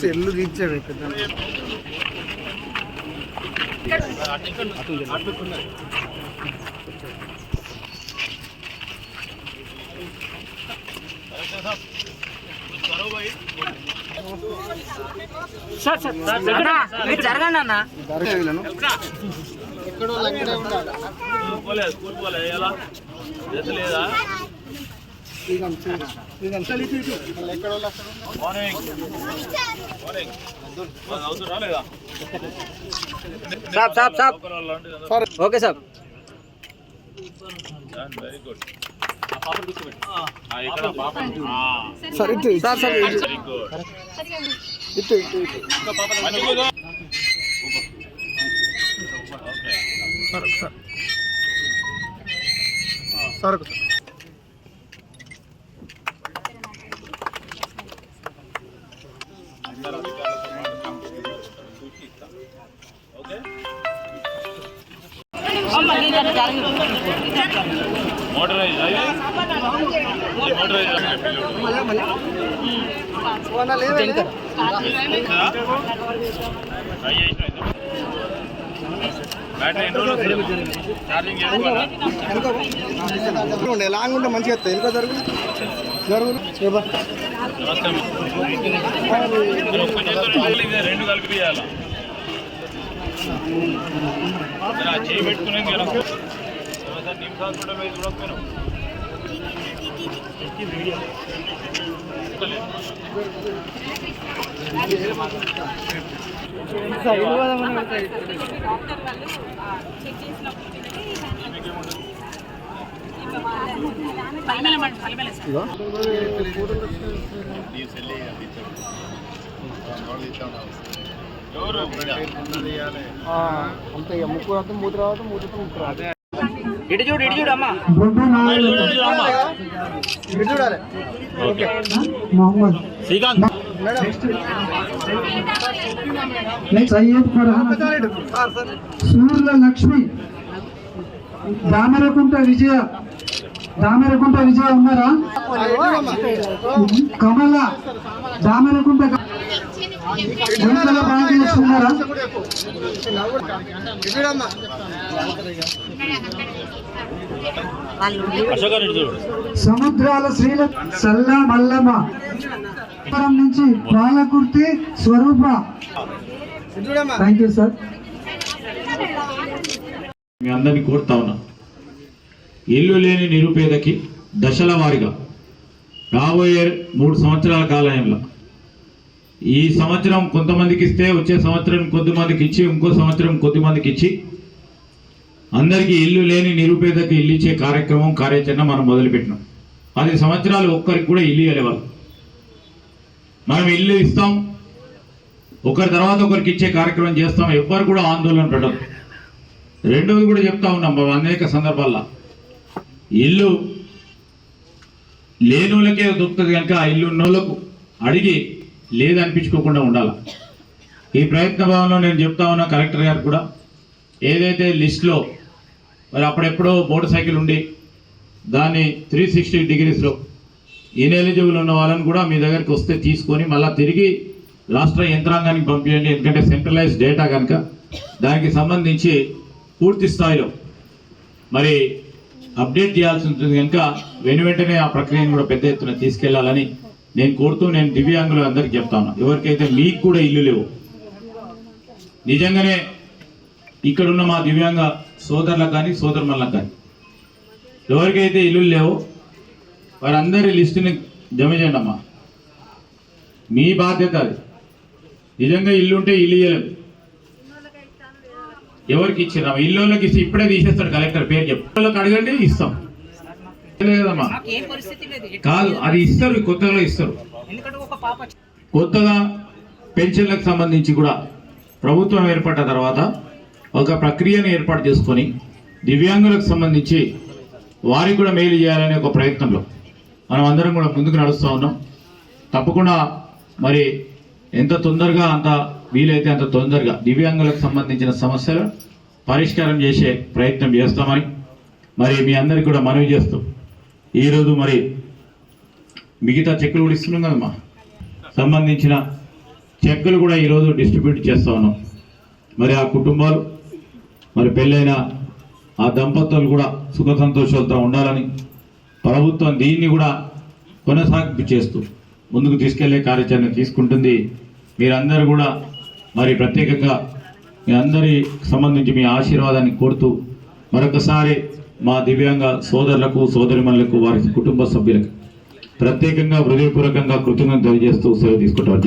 Cell తీర్చాడు పెద్ద జరగండి అన్న వీళ్ళను శ్రీకాంత్ శ్రీకాంత్ శ్రీకాంత్ సాబ్ సాబ్ ఓకే సాబ్ సార్ ఇటు సార్ సార్. ఇటు. ఇటు ఇటు ఇటు. Sir sir. ఉండే లాంగ్ ఉంటే మంచిగా వస్తాయి ఎందుకో జరుగు జరుగు రెండు కలిపి తీయాలా? చేయి పెట్టుకునే నిమిషాలు కూడా మీరు చూడకపోయినా అంత ముక్కు రావద్దు మూతి రావద్దు మూతితో ముక్కు రావద్దు ఇటు చూడు ఇటు చూడు అమ్మా. ఇటు చూడాలి ఓకే శ్రీకాంత్ సయ్యద్ ఫర్హాన్. సూర్య లక్ష్మి. దామరకుంట విజయ. దామరకుంట విజయ ఉన్నారా? కమల. దామరకుంట సముద్రాల శ్రీల సల్లా మల్లమ్మ. నుంచి Balakurthi Swaroopa. Thank you sir మీ అందరినీ కోరుతా ఉన్నా ఇల్లు లేని నిరుపేదకి దశల వారిగా రాబోయే మూడు సంవత్సరాల కాలంలో ఈ సంవత్సరం కొంతమందికి ఇస్తే వచ్చే సంవత్సరం కొద్దిమందికి ఇచ్చి ఇంకో సంవత్సరం కొద్దిమందికి ఇచ్చి అందరికీ ఇల్లు లేని నిరుపేదకు ఇల్లు ఇచ్చే కార్యక్రమం కార్యాచరణ మనం మొదలుపెట్టినాం. పది సంవత్సరాలు ఒక్కరికి కూడా ఇల్లు ఇవ్వలే వాళ్ళు మనం ఇల్లు ఇస్తాం ఒకరి తర్వాత ఒకరికి ఇచ్చే కార్యక్రమం చేస్తాం ఎవ్వరు కూడా ఆందోళన పెట్టదు రెండవది కూడా చెప్తా ఉన్నాం అనేక సందర్భాల్లో. ఇల్లు లేనోళ్ళకే దొరుకుతుంది కనుక ఆ ఇల్లు ఉన్నోళ్ళకు అడిగి లేదనిపించుకోకుండా ఉండాలి. ఈ ప్రయత్న భావంలో నేను చెప్తా ఉన్నా కలెక్టర్ గారు కూడా. ఏదైతే లిస్ట్లో మరి అప్పుడెప్పుడో మోటార్ సైకిల్ ఉండి దాన్ని త్రీ సిక్స్టీ డిగ్రీస్లో ఇన్ఎలిజిబుల్ ఉన్న వాళ్ళని కూడా మీ దగ్గరికి వస్తే తీసుకొని మళ్ళీ తిరిగి రాష్ట్ర యంత్రాంగానికి పంపించండి ఎందుకంటే సెంట్రలైజ్ డేటా కనుక దానికి సంబంధించి పూర్తి స్థాయిలో మరి అప్డేట్ చేయాల్సి ఉంటుంది కనుక వెను వెంటనే ఆ ప్రక్రియను కూడా పెద్ద ఎత్తున తీసుకెళ్ళాలని నేను కోరుతూ నేను దివ్యాంగులు అందరికీ చెప్తాను ఎవరికైతే మీకు కూడా ఇల్లు లేవు నిజంగానే ఇక్కడున్న మా దివ్యాంగ సోదరులకు కానీ సోదరుమల్లకు కానీ ఎవరికైతే ఇల్లు లేవో వారందరి లిస్టుని జమ చేయండి అమ్మా. మీ బాధ్యత అది. నిజంగా ఇల్లు ఉంటే ఇల్లు ఇవ్వలేదు ఎవరికి ఇచ్చినా ఇల్లుకి ఇస్తే ఇప్పుడే తీసేస్తాడు కలెక్టర్ పేరు చెప్పు. వాళ్ళకి అడగండి ఇస్తాం. లేదమ్మా కాదు అది ఇస్తారు కొత్తగా ఇస్తారు. కొత్తగా పెన్షన్లకు సంబంధించి కూడా ప్రభుత్వం ఏర్పడ్డ తర్వాత ఒక ప్రక్రియను ఏర్పాటు చేసుకొని దివ్యాంగులకు సంబంధించి వారికి కూడా మేలు చేయాలనే ఒక ప్రయత్నంలో మనం అందరం కూడా ముందుకు నడుస్తూ ఉన్నాం. తప్పకుండా మరి ఎంత తొందరగా అంత వీలైతే అంత తొందరగా దివ్యాంగులకు సంబంధించిన సమస్యలు పరిష్కారం చేసే ప్రయత్నం చేస్తామని మరి మీ అందరికి కూడా మనవి చేస్తూ ఈరోజు మరి మిగతా చెక్కులు కూడా ఇస్తున్నాం కదమ్మా. సంబంధించిన చెక్కులు కూడా ఈరోజు డిస్ట్రిబ్యూట్ చేస్తా ఉన్నాం. మరి ఆ కుటుంబాలు మరి పెళ్ళైన ఆ దంపతులు కూడా సుఖ సంతోషాలతో ఉండాలని ప్రభుత్వం దీన్ని కూడా కొనసాగింపు చేస్తూ ముందుకు తీసుకెళ్ళే కార్యాచరణ తీసుకుంటుంది. మీరందరూ కూడా మరి ప్రత్యేకంగా మీ అందరి సంబంధించి మీ ఆశీర్వాదాన్ని కోరుతూ మరొకసారి మా దివ్యాంగ సోదరులకు సోదరిమణులకు వారి కుటుంబ సభ్యులకు ప్రత్యేకంగా హృదయపూర్వకంగా కృతజ్ఞత తెలియజేస్తూ సేవ తీసుకుంటారు